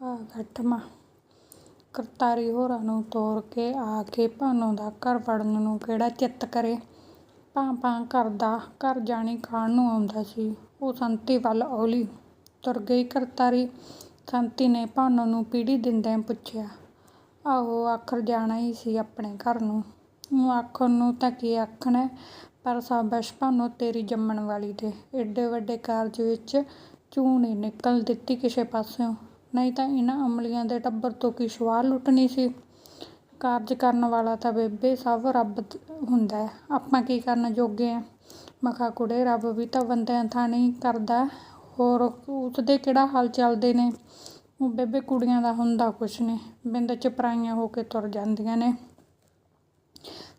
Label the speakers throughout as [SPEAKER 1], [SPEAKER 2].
[SPEAKER 1] ਭਾਗ ਅੱਠਵਾਂ ਕਰਤਾਰੀ ਹੋਰਾਂ ਨੂੰ ਤੋਰ ਕੇ ਆ ਕੇ ਭਾਨੋ ਦਾ ਘਰ ਵੜਨ ਨੂੰ ਕਿਹੜਾ ਚਿੱਤ ਕਰੇ? ਭਾਂ ਭਾਂ ਕਰਦਾ, ਘਰ ਜਾਣੀ ਖਾਣ ਨੂੰ ਆਉਂਦਾ ਸੀ। ਉਹ ਸੰਤੀ ਵੱਲ ਔਲੀ ਤੁਰ ਗਈ ਕਰਤਾਰੀ। ਸੰਤੀ ਨੇ ਭਾਨੋ ਨੂੰ ਪੀੜੀ ਦਿੰਦਿਆਂ ਪੁੱਛਿਆ, ਆਹੋ, ਆਖਰ ਜਾਣਾ ਹੀ ਸੀ ਆਪਣੇ ਘਰ ਨੂੰ? ਉਹ ਆਖਣ ਨੂੰ ਤਾਂ ਕੀ ਆਖਣਾ ਪਰ ਸਾਬਸ਼ ਭਾਨੋ ਤੇਰੀ ਜੰਮਣ ਵਾਲੀ ਦੇ। ਏਡੇ ਵੱਡੇ ਕਾਰਜ ਵਿੱਚ ਚੂੰ ਨਹੀਂ ਨਿਕਲ ਦਿੱਤੀ ਕਿਸੇ ਪਾਸਿਓਂ। ਨਹੀਂ ਤਾਂ ਇਹਨਾਂ ਅਮਲੀਆਂ ਦੇ ਟੱਬਰ ਤੋਂ ਕੀ ਸਵਾਹ ਲੁੱਟਣੀ ਸੀ? ਕਾਰਜ ਕਰਨ ਵਾਲਾ ਤਾਂ ਬੇਬੇ ਸਭ ਰੱਬ ਹੁੰਦਾ ਆਪਾਂ ਕੀ ਕਰਨ ਜੋਗੇ ਆ ਮਖਾ ਕੁੜੇ, ਰੱਬ ਵੀ ਤਾਂ ਬੰਦਿਆਂ ਥਾਂ ਨਹੀਂ ਕਰਦਾ। ਹੋਰ ਉਸਦੇ ਕਿਹੜਾ ਹਾਲ ਚੱਲਦੇ ਨੇ? ਉਹ ਬੇਬੇ ਕੁੜੀਆਂ ਦਾ ਹੁੰਦਾ ਕੁਛ ਨਹੀਂ। ਬਿੰਦ ਚਪਰਾਈਆਂ ਹੋ ਕੇ ਤੁਰ ਜਾਂਦੀਆਂ ਨੇ।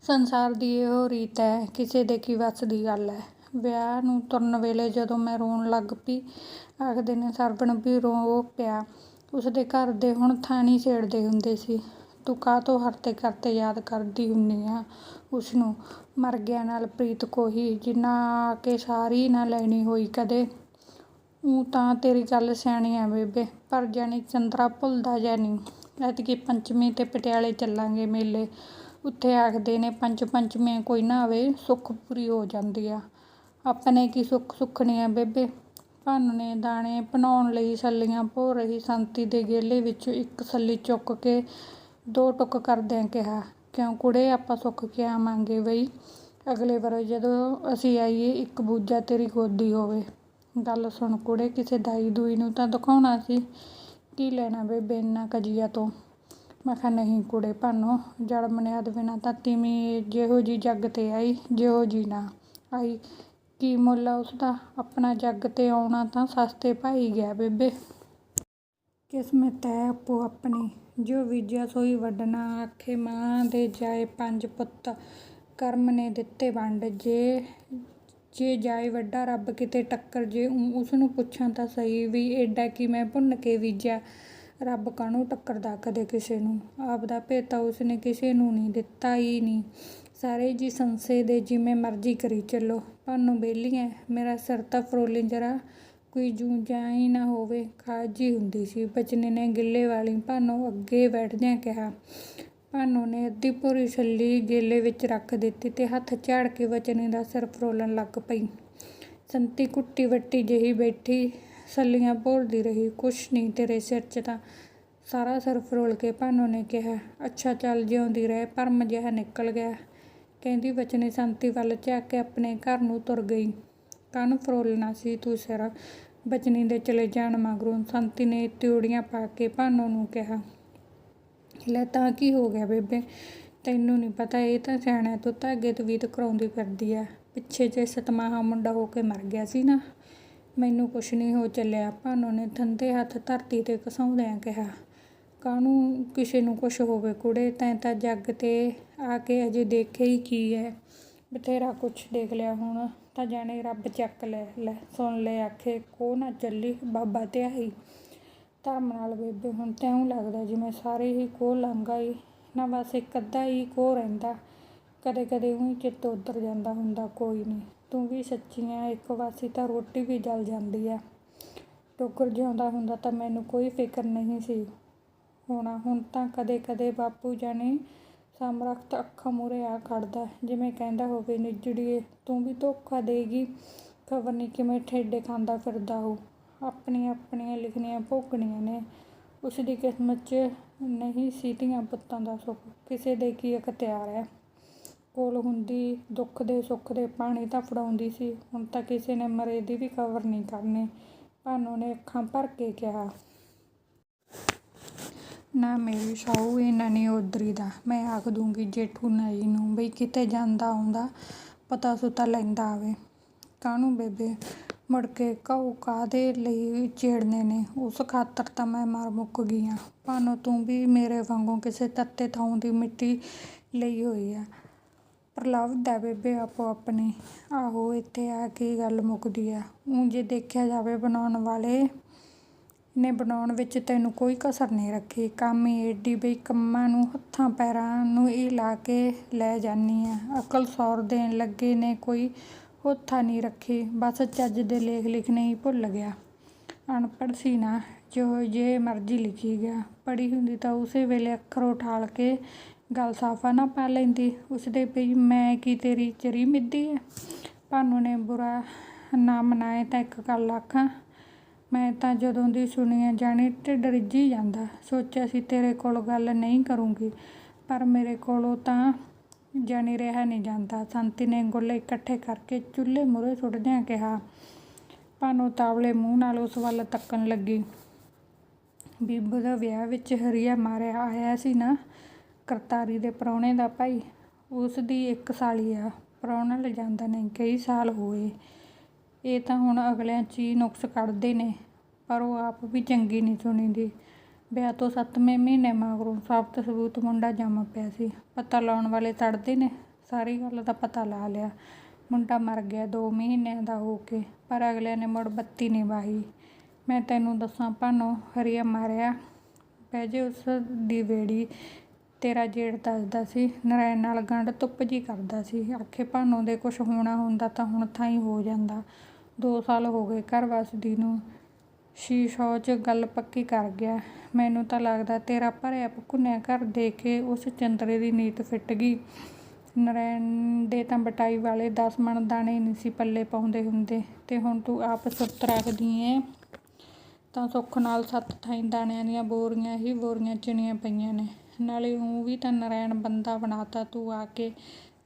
[SPEAKER 1] ਸੰਸਾਰ ਦੀ ਇਹੋ ਰੀਤ ਹੈ, ਕਿਸੇ ਦੇ ਕੀ ਵੱਸ ਦੀ ਗੱਲ ਹੈ। ਵਿਆਹ ਨੂੰ ਤੁਰਨ ਵੇਲੇ ਜਦੋਂ ਮੈਂ ਰੋਣ ਲੱਗ ਪਈ, ਆਖਦੇ ਨੇ ਸਰਵਣ ਵੀ ਰੋ ਪਿਆ। ਉਸਦੇ ਘਰ ਦੇ ਹੁਣ ਥਾਣੀ ਛੇੜਦੇ ਹੁੰਦੇ ਸੀ। ਤੂੰ ਕਾਹਤੋਂ ਹਰਤੇ ਕਰਤੇ ਯਾਦ ਕਰਦੀ ਹੁੰਨੀ ਆ ਉਸਨੂੰ? ਮਰ ਗਿਆ ਨਾਲ ਪ੍ਰੀਤ ਕੋਹੀ, ਜਿੰਨਾ ਆ ਕੇ ਸਾਰੀ ਨਾ ਲੈਣੀ ਹੋਈ ਕਦੇ। ਊਂ ਤਾਂ ਤੇਰੀ ਗੱਲ ਸਿਆਣੀ ਆ ਬੇਬੇ, ਪਰ ਜਾਣੀ ਚੰਦਰਾ ਭੁੱਲਦਾ ਜਾਂ ਨਹੀਂ ਐਤਕੀ ਪੰਚਮੀ ਤੇ ਪਟਿਆਲੇ ਚੱਲਾਂਗੇ ਮੇਲੇ। ਉੱਥੇ ਆਖਦੇ ਨੇ ਪੰਜ ਪੰਚਮੀ ਕੋਈ ਨਾ ਆਵੇ, ਸੁੱਖ ਪੂਰੀ ਹੋ ਜਾਂਦੀ ਆ। ਆਪਣੇ ਕੀ ਸੁੱਖ ਸੁੱਖਣੇ ਆ ਬੇਬੇ? ਭਾਨੂ ਨੇ ਦਾਣੇ ਬਣਾਉਣ ਲਈ ਛੱਲੀਆਂ ਭੋ ਰਹੀ ਸੰਤੀ ਦੇ ਗੇਲੇ ਵਿੱਚੋਂ ਇੱਕ ਸੱਲੀ ਚੁੱਕ ਕੇ ਦੋ ਟੁੱਕ ਕਰਦਿਆਂ ਕਿਹਾ, ਕਿਉਂ ਕੁੜੇ, ਆਪਾਂ ਸੁੱਖ ਕੇ ਆਵਾਂਗੇ ਬਈ? ਅਗਲੇ ਵਾਰ ਜਦੋਂ ਅਸੀਂ ਆਈਏ, ਇੱਕ ਬੂਜਾ ਤੇਰੀ ਗੋਦੀ ਹੋਵੇ। ਗੱਲ ਸੁਣ ਕੁੜੇ, ਕਿਸੇ ਦਾਈ ਦੂਈ ਨੂੰ ਤਾਂ ਦਿਖਾਉਣਾ ਸੀ? ਕੀ ਲੈਣਾ ਬੇਬੇ ਇੰਨਾ ਕਜੀਆ ਤੋਂ? ਮੈਂ ਕਿਹਾ, ਨਹੀਂ ਕੁੜੇ ਭਾਨੋ ਜੜ ਮਨਿਆਦ ਬਿਨਾਂ ਤਾਂ ਤੀਵੀਂ ਜਿਹੋ ਜੀ ਜੱਗ ਤੇ ਆਈ, ਜਿਹੋ ਜੀ ਨਾ ਆਈ। ਕੀ ਮੁੱਲ ਆ ਉਸਦਾ? ਆਪਣਾ ਜੱਗ ਤੇ ਆਉਣਾ ਤਾਂ ਸਸਤੇ ਭਾਈ ਗਿਆ ਬੇਬੇ। ਕਿਸਮਤ ਹੈ ਆਪੋ ਆਪਣੀ। ਜੋ ਬੀਜਿਆ ਸੋਈ ਵੱਢਣਾ। ਆਖੇ ਮਾਂ ਦੇ ਜਾਏ ਪੰਜ ਪੁੱਤ। ਕਰਮ ਨੇ ਦਿੱਤੇ ਵੰਡ। ਜੇ ਜੇ ਜਾਏ ਵੱਡਾ ਰੱਬ ਕਿਤੇ ਟੱਕਰ। ਜੇ ਉਸਨੂੰ ਪੁੱਛਾਂ ਤਾਂ ਸਹੀ ਵੀ ਏਡਾ ਕੀ ਮੈਂ ਭੁੰਨ ਕੇ ਬੀਜਿਆ। ਰੱਬ ਕਾਹਨੂੰ ਟੱਕਰਦਾ ਕਦੇ ਕਿਸੇ ਨੂੰ? ਆਪ ਦਾ ਭੇਤਾ ਉਸਨੇ ਕਿਸੇ ਨੂੰ ਨਹੀਂ ਦਿੱਤਾ ਹੀ ਨਹੀਂ। ਸਾਰੇ ਜੀ ਸੰਸੇ ਦੇ ਜਿਵੇਂ ਮਰਜ਼ੀ ਕਰੀ ਚੱਲੋ। ਭਾਨੂੰ ਵਿਹਲੀ ਐ ਮੇਰਾ ਸਿਰ ਤਾਂ ਫਰੋਲੀ ਜਰਾ ਕੋਈ ਜੂੰ ਜਾਂ ਹੀ ਨਾ ਹੋਵੇ। ਖਾਜੀ ਹੁੰਦੀ ਸੀ, ਬਚਨੇ ਨੇ ਗਿੱਲੇ ਵਾਲੀ। ਭਾਨੂੰ ਅੱਗੇ ਬੈਠਦਿਆਂ ਕਿਹਾ, ਭਾਨੋ ਨੇ ਅੱਧੀ ਭੂਰੀ ਛੱਲੀ ਗੇਲੇ ਵਿੱਚ ਰੱਖ ਦਿੱਤੀ ਤੇ ਹੱਥ ਝਾੜ ਕੇ ਵਚਨੇ ਦਾ ਸਿਰ ਫਰੋਲਣ ਲੱਗ ਪਈ। ਸੰਤੀ ਕੁੱਟੀ ਵੱਟੀ ਜਿਹੀ ਬੈਠੀ ਸੱਲੀਆਂ ਭੋਰਦੀ ਰਹੀ, ਕੁਛ ਨਹੀਂ ਤੇਰੇ ਸਿਰ 'ਚ ਤਾਂ। ਸਾਰਾ ਸਿਰ ਫਰੋਲ ਕੇ ਭਾਨੋ ਨੇ ਕਿਹਾ, ਅੱਛਾ ਚੱਲ ਜਿਉਂਦੀ ਰਹਿ ਪਰਮ ਜਿਹਾ ਨਿਕਲ ਗਿਆ। ਕਹਿੰਦੀ ਬਚਨੀ ਸੰਤੀ ਵੱਲ ਝਾਕ ਕੇ ਆਪਣੇ ਘਰ ਨੂੰ ਤੁਰ ਗਈ। ਕਾਹਨੂੰ ਫਰੋਲਣਾ ਸੀ ਤੂੰ ਸਿਰ, ਬਚਨੀ ਦੇ ਚਲੇ ਜਾਣ ਮਗਰੋਂ। ਸੰਤੀ ਨੇ ਤਿਉੜੀਆਂ ਪਾ ਕੇ ਭਾਨੋ ਨੂੰ ਕਿਹਾ, ਲੈ ਤਾਂ ਕੀ ਹੋ ਗਿਆ ਬੇਬੇ? ਤੈਨੂੰ ਨਹੀਂ ਪਤਾ, ਇਹ ਤਾਂ ਸਿਆਣਾ ਤੂੰ ਧਾਗੇ ਤਵੀਤ ਕਰਾਉਂਦੀ ਫਿਰਦੀ ਆ ਪਿੱਛੇ ਜੇ ਸਤਮਾਹਾ ਮੁੰਡਾ ਹੋ ਕੇ ਮਰ ਗਿਆ ਸੀ ਨਾ ਮੈਨੂੰ ਕੁਛ ਨਹੀਂ ਹੋ ਚੱਲਿਆ। ਭਾਨੋ ਨੇ ਥੰਦੇ ਹੱਥ ਧਰਤੀ ਤੇ ਘਸਾਉਂਦਿਆਂ ਕਿਹਾ, ਕਾਹਨੂੰ ਕਿਸੇ ਨੂੰ ਕੁਛ ਹੋਵੇ ਕੁੜੇ, ਤੈਂ ਤਾਂ ਜੱਗ ਤੇ ਆ ਕੇ ਅਜੇ ਦੇਖੇ ਹੀ ਕੀ ਹੈ ਬਥੇਰਾ ਕੁਛ ਦੇਖ ਲਿਆ ਹੁਣ, ਤਾਂ ਜਾਣੇ ਰੱਬ ਚੱਕ ਲੈ ਲੈ, ਸੁਣ ਲੈ ਆਖੇ, ਕੋ ਨਾ ਚੱਲੀ ਬਾਬਾ ਤੇ ਆਈ ਧਰਮ ਨਾਲ ਬੇਬੇ, ਹੁਣ ਤਾਂ ਲੱਗਦਾ ਜਿਵੇਂ ਸਾਰੇ ਹੀ ਕੋ ਲੰਘ ਆਏ ਨਾ ਬਸ ਇੱਕ ਅੱਧਾ ਹੀ ਕੋ ਰਹਿੰਦਾ। ਕਦੇ ਕਦੇ ਊਂ ਚਿੱਤ ਉੱਧਰ ਜਾਂਦਾ ਹੁੰਦਾ, ਕੋਈ ਨਹੀਂ ਤੂੰ ਵੀ ਸੱਚੀ ਆ ਇੱਕ ਵਾਸੀ ਤਾਂ ਰੋਟੀ ਵੀ ਜਲ ਜਾਂਦੀ ਆ ਟੋਕਰ ਜਿਉਂਦਾ ਹੁੰਦਾ ਤਾਂ ਮੈਨੂੰ ਕੋਈ ਫਿਕਰ ਨਹੀਂ ਸੀ। ਹੋਣਾ, ਹੁਣ ਤਾਂ ਕਦੇ ਕਦੇ ਬਾਪੂ ਜਾਣੇ ਸਮਰੱਥ ਅੱਖਾਂ ਮੂਹਰੇ ਆ ਖੜਦਾ, ਜਿਵੇਂ ਕਹਿੰਦਾ ਹੋਵੇ, ਨਿਜੜੀਏ, ਤੂੰ ਵੀ ਧੋਖਾ ਦੇਗੀ। ਖਬਰ ਨਹੀਂ ਕਿਵੇਂ ਠੇਡੇ ਖਾਂਦਾ ਫਿਰਦਾ ਹੋ ਆਪਣੀਆਂ ਆਪਣੀਆਂ ਲਿਖਣੀਆਂ ਭੋਗਣੀਆਂ ਨੇ। ਉਸ ਦੀ ਕਿਸਮਤ 'ਚ ਨਹੀਂ ਸੀ ਧੀਆਂ ਪੁੱਤਾਂ ਦਾ ਸੁੱਖ। ਕਿਸੇ ਦੇ ਕੀ ਅਖਤਿਆਰ ਹੈ ਕੋਲ ਹੁੰਦੀ, ਦੁੱਖ ਦੇ ਸੁੱਖ ਦੇ ਪਾਣੀ ਤਾਂ ਫੜਾਉਂਦੀ ਸੀ। ਹੁਣ ਤਾਂ ਕਿਸੇ ਨੇ ਮਰੇ ਦੀ ਵੀ ਖਬਰ ਨਹੀਂ ਕਰਨੀ। ਭਾਨੋ ਨੇ ਅੱਖਾਂ ਭਰ ਕੇ ਕਿਹਾ, ਨਾ ਮੇਰੀ ਸਾਊ ਇਹਨਾਂ ਨੇ ਉਦਰੀ ਦਾ। ਮੈਂ ਆਖ ਦੂੰਗੀ ਜੇਠੂ ਨਾਈ ਨੂੰ ਬਈ ਕਿਤੇ ਜਾਂਦਾ ਆਉਂਦਾ ਪਤਾ ਸੁਤਾ ਲੈਂਦਾ ਆਵੇ। ਕਾਹਨੂੰ ਬੇਬੇ? ਮੁੜ ਕੇ ਕਹੂ ਕਾਹਦੇ ਲਈ ਛੇੜਨੇ ਨੇ? ਉਸ ਖਾਤਰ ਤਾਂ ਮੈਂ ਮਰ ਮੁੱਕ ਗਈ ਆ। ਭਾਨੋ, ਤੂੰ ਵੀ ਮੇਰੇ ਵਾਂਗੂ ਕਿਸੇ ਤੱਤੇ ਥਾਂ ਦੀ ਮਿੱਟੀ ਲਈ ਹੋਈ ਆ। ਪ੍ਰਲਵਦਾ ਬੇਬੇ ਆਪੋ ਆਪਣੀ। ਆਹੋ, ਇੱਥੇ ਆ ਕੇ ਗੱਲ ਮੁੱਕਦੀ ਆ। ਊਂ ਜੇ ਦੇਖਿਆ ਜਾਵੇ ਬਣਾਉਣ ਵਾਲੇ ਨੇ ਬਣਾਉਣ ਵਿੱਚ ਤੈਨੂੰ ਕੋਈ ਕਸਰ ਨਹੀਂ ਰੱਖੀ। ਕੰਮ ਹੀ ਏਡੀ ਬਈ ਕੰਮਾਂ ਨੂੰ, ਹੱਥਾਂ ਪੈਰਾਂ ਨੂੰ ਇਹ ਲਾ ਕੇ ਲੈ ਜਾਨੀ ਆ। ਅਕਲ ਸੌਰ ਦੇਣ ਲੱਗੇ ਨੇ ਕੋਈ ਹੋਥਾ ਨਹੀਂ ਰੱਖੀ। ਬਸ ਚੱਜ ਦੇ ਲੇਖ ਲਿਖਣੇ ਹੀ ਭੁੱਲ ਗਿਆ। ਅਨਪੜ੍ਹ ਸੀ ਨਾ, ਜੋ ਜੇ ਮਰਜ਼ੀ ਲਿਖੀ ਗਿਆ। ਪੜ੍ਹੀ ਹੁੰਦੀ ਤਾਂ ਉਸੇ ਵੇਲੇ ਅੱਖਰ ਉਠਾਲ ਕੇ ਗੱਲ ਸਾਫਾ ਨਾ ਪਾ ਲੈਂਦੀ, ਉਸਦੇ ਪਈ ਮੈਂ ਕੀ ਤੇਰੀ ਚਰੀ ਮਿੱਧੀ ਹੈ ਭਾਨੂ ਨੇ ਬੁਰਾ ਨਾ ਮਨਾਏ ਤਾਂ ਇੱਕ ਗੱਲ ਆਖਾਂ, ਮੈਂ ਤਾਂ ਜਦੋਂ ਦੀ ਸੁਣੀ ਜਾਣੀ ਢਿੱਡ ਰਿੱਝੀ ਜਾਂਦਾ, ਸੋਚਿਆ ਸੀ ਤੇਰੇ ਕੋਲ ਗੱਲ ਨਹੀਂ ਕਰੂੰਗੀ, ਪਰ ਮੇਰੇ ਕੋਲੋਂ ਤਾਂ ਜਾਣੀ ਰਿਹਾ ਨਹੀਂ ਜਾਂਦਾ। ਸੰਤੀ ਨੇ ਗੋਲੇ ਇਕੱਠੇ ਕਰਕੇ ਚੁੱਲ੍ਹੇ ਮੂਹਰੇ ਸੁੱਟਦਿਆਂ ਕਿਹਾ, ਭਾਨੂ ਤਾਵਲੇ ਮੂੰਹ ਨਾਲ ਉਸ ਵੱਲ ਤੱਕਣ ਲੱਗੀ। ਬੀਬੂ ਦਾ ਵਿਆਹ ਵਿੱਚ ਹਰੀਆ ਮਾਰਿਆ ਆਇਆ ਸੀ ਨਾ ਕਰਤਾਰੀ ਦੇ ਪ੍ਰਾਹੁਣੇ ਦਾ ਭਾਈ, ਉਸ ਦੀ ਇੱਕ ਸਾਲੀ ਆ, ਪ੍ਰਾਹੁਣਾ ਲਿਜਾਂਦਾ ਨਹੀਂ, ਕਈ ਸਾਲ ਹੋਏ। ਇਹ ਤਾਂ ਹੁਣ ਅਗਲਿਆਂ 'ਚ ਹੀ ਨੁਕਸ ਕੱਢਦੇ ਨੇ, ਪਰ ਉਹ ਆਪ ਵੀ ਚੰਗੀ ਨਹੀਂ ਸੁਣੀਦੀ। ਵਿਆਹ ਤੋਂ ਸੱਤਵੇਂ ਮਹੀਨੇ ਮਗਰੋਂ ਸਾਬਤ ਸਬੂਤ ਮੁੰਡਾ ਜੰਮ ਪਿਆ ਸੀ। ਪਤਾ ਲਾਉਣ ਵਾਲੇ ਤੜਦੇ ਨੇ, ਸਾਰੀ ਗੱਲ ਦਾ ਪਤਾ ਲਾ ਲਿਆ। ਮੁੰਡਾ ਮਰ ਗਿਆ ਦੋ ਮਹੀਨਿਆਂ ਦਾ ਹੋ ਕੇ, ਪਰ ਅਗਲਿਆਂ ਨੇ ਮੁੜ ਬੱਤੀ ਨਹੀਂ ਵਾਹੀ। ਮੈਂ ਤੈਨੂੰ ਦੱਸਾਂ ਭਾਨੋ, ਹਰੀਆ ਮਾਰਿਆ। ਬਹਿ ਜੇ ਉਸ ਦੀ ਵੇੜੀ ਤੇਰਾ ਜੇੜ ਦੱਸਦਾ ਸੀ, ਨਰੈਣ ਨਾਲ ਗੰਢ ਧੁੱਪ ਜੀ ਕਰਦਾ ਸੀ। ਆਖੇ ਭਾਨੋ ਦੇ ਕੁਛ ਹੋਣਾ ਹੁੰਦਾ ਤਾਂ ਹੁਣ ਥਾਈ ਹੋ ਜਾਂਦਾ। ਦੋ ਸਾਲ ਹੋ ਗਏ ਘਰ ਵਸਦੀ ਨੂੰ। ਸ਼ੀਸ਼ੋ 'ਚ ਗੱਲ ਪੱਕੀ ਕਰ ਗਿਆ। ਮੈਨੂੰ ਤਾਂ ਲੱਗਦਾ ਤੇਰਾ ਭਰਿਆ ਭੁੰਨਿਆ ਘਰ ਦੇ ਕੇ ਉਸ ਚੰਦਰੇ ਦੀ ਨੀਤ ਫਿੱਟ ਗਈ। ਨਰੈਣ ਦੇ ਤਾਂ ਬਟਾਈ ਵਾਲੇ 10 ਮਣ ਦਾਣੇ ਨਹੀਂ ਸੀ ਪੱਲੇ ਪਾਉਂਦੇ ਹੁੰਦੇ। ਤੇ ਹੁਣ ਤੂੰ ਆਪ ਸੁਰਤ ਰੱਖਦੀ ਏ? ਤਾਂ ਸੁੱਖ ਨਾਲ ਸੱਤ ਥਾਈਂ ਦਾਣਿਆਂ ਦੀਆਂ ਬੋਰੀਆਂ ਹੀ ਬੋਰੀਆਂ ਚਿਣੀਆਂ ਪਈਆਂ ਨੇ। ਨਾਲੇ ਊਂ ਵੀ ਤਾਂ ਨਰੈਣ ਬੰਦਾ ਬਣਾਤਾ, ਤੂੰ ਆ ਕੇ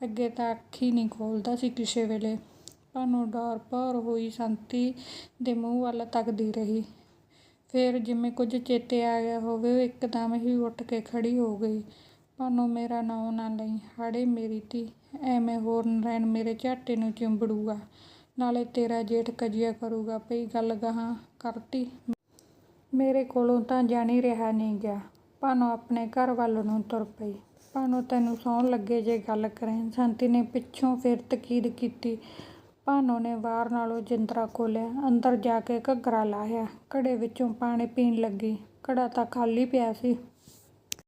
[SPEAKER 1] ਅੱਗੇ ਤਾਂ ਅੱਖ ਹੀ ਨਹੀਂ ਖੋਲਦਾ ਸੀ ਕਿਸੇ ਵੇਲੇ। ਭਾਨੂੰ ਡਰ ਭੌਰ ਹੋਈ ਸੰਤੀ ਦੇ ਮੂੰਹ ਵੱਲ ਤੱਕਦੀ ਰਹੀ। ਫਿਰ ਜਿਵੇਂ ਕੁਝ ਚੇਤੇ ਆ ਗਿਆ ਹੋਵੇ, ਉਹ ਇੱਕਦਮ ਹੀ ਉੱਠ ਕੇ ਖੜੀ ਹੋ ਗਈ। ਭਾਨੂੰ ਮੇਰਾ ਨਾਂ ਨਾ ਲਈ। ਹਾੜੇ ਮੇਰੀ ਧੀ, ਐਵੇਂ ਹੋਰ ਨਰੈਣ ਮੇਰੇ ਝਾਟੇ ਨੂੰ ਚਿੰਬੜੂਗਾ। ਨਾਲੇ ਤੇਰਾ ਜੇਠ ਕਜੀਆ ਕਰੂਗਾ। ਪਈ ਗੱਲ ਗਾਹਾਂ ਕਰਤੀ। ਮੇਰੇ ਕੋਲੋਂ ਤਾਂ ਜਾਣੀ ਰਿਹਾ ਨਹੀਂ ਗਿਆ ਭਾਨੋ ਆਪਣੇ ਘਰ ਵੱਲ ਨੂੰ ਤੁਰ ਪਈ। ਭਾਨੋ ਤੈਨੂੰ ਸੌਣ ਲੱਗੇ ਜੇ ਗੱਲ ਕਰੇ। ਸੰਤੀ ਨੇ ਪਿੱਛੋਂ ਫਿਰ ਤਕੀਦ ਕੀਤੀ। ਭਾਨੋ ਨੇ ਵਾਰ ਨਾਲੋਂ ਜਿੰਦਰਾ ਖੋਲਿਆ ਅੰਦਰ ਜਾ ਕੇ ਘੱਗਰਾ ਲਾਹਿਆ। ਘੜੇ ਵਿੱਚੋਂ ਪਾਣੀ ਪੀਣ ਲੱਗੀ। ਘੜਾ ਤਾਂ ਖਾਲੀ ਪਿਆ ਸੀ।